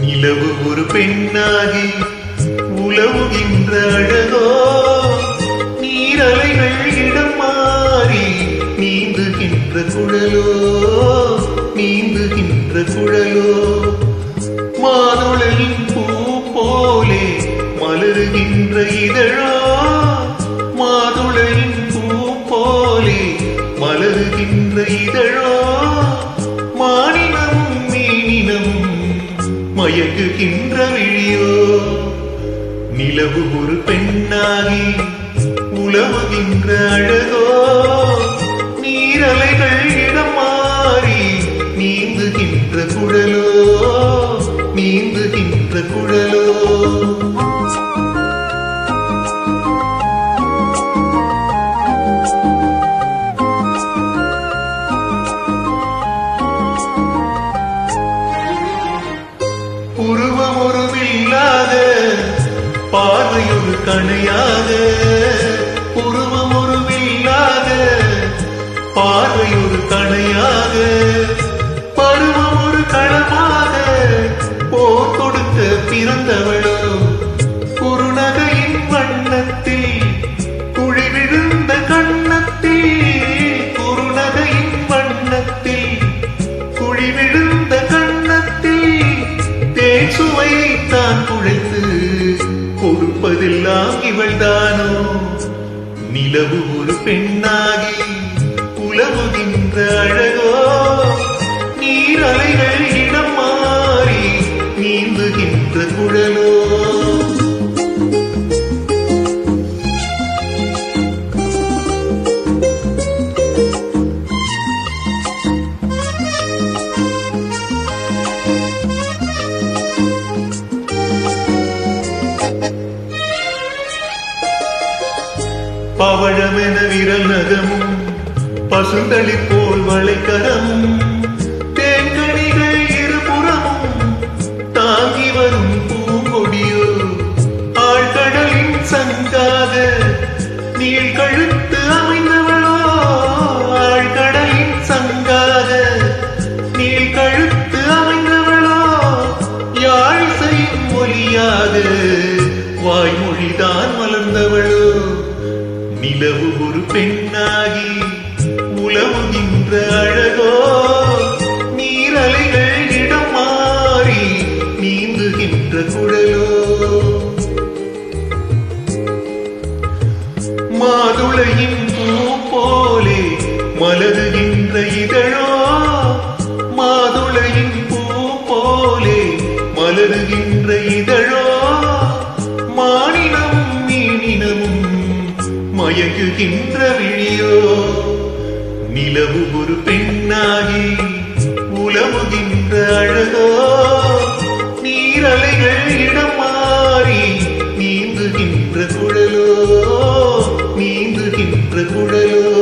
நிலவு ஒரு பெண்ணாகி உலவுகின்ற அழகோ நீரலைகள் இடம் மாறி நீந்துகின்ற குழலோ நீந்துகின்ற குழலோ. இதழோ மாதுளையின் பூ போலே மலருகின்ற இதழோ மானினமும் மீனினமும் மயங்குகின்ற விழியோ. நிலவு ஒரு பெண்ணாகி உலவுகின்ற அழகோ நீரலைகள் பார்வையொரு கணையாக உருவம் உருவில்லாத பார்வையொரு கணையாக பருவம் ஒரு களமாக போர் கொடுக்க பிறந்தவளோ குறுநகையின் வண்ணத்தில் குழி விழுந்த கண்ணத்தில் குறுநகையின் வண்ணத்தில் குழி விழுந்த கண்ணத்தில் தேன் சுவையைத்தான் குழைத்து குழைத்து இவள் தானோ நிலவு ஒரு பெண்ணாகி உலவுகின்ற அழகோ? நீர் அலைகள் இடம் மாறி நீந்துகின்ற குழலோ? பவழமென விரல் நகமும் பசுந்தளி போல் வளைக்கரமும் தேன்கனிகள் இருபுறமும் தாங்கி வரும் பூங்கொடியோ ஆழ்கடலின் சங்காக நீள் கழுத்து அமைந்தவளோ ஆழ்கடலின் சங்காக நீள் கழுத்து அமைந்தவளோ யாழ் செய்யும் வாய்மொழிதான் மலர்ந்தவளோ. நிலவு ஒரு பெண்ணாகி உலவுகின்ற அழகோ நீரலைகள் இடம் மாறி நீந்துகின்ற குழலோ மாதுளையின் பூ போலே மலருகின்ற இதழோ மாதுளையின் பூ போலே மலருகின்ற இதழோ. மயங்குகின்ற விழியோ நிலவு ஒரு பெண்ணாகி உலவுகின்ற அழகோ? நீரலைகள் இடம் மாறி நீந்துகின்ற குழலோ? நீந்துகின்ற குழலோ?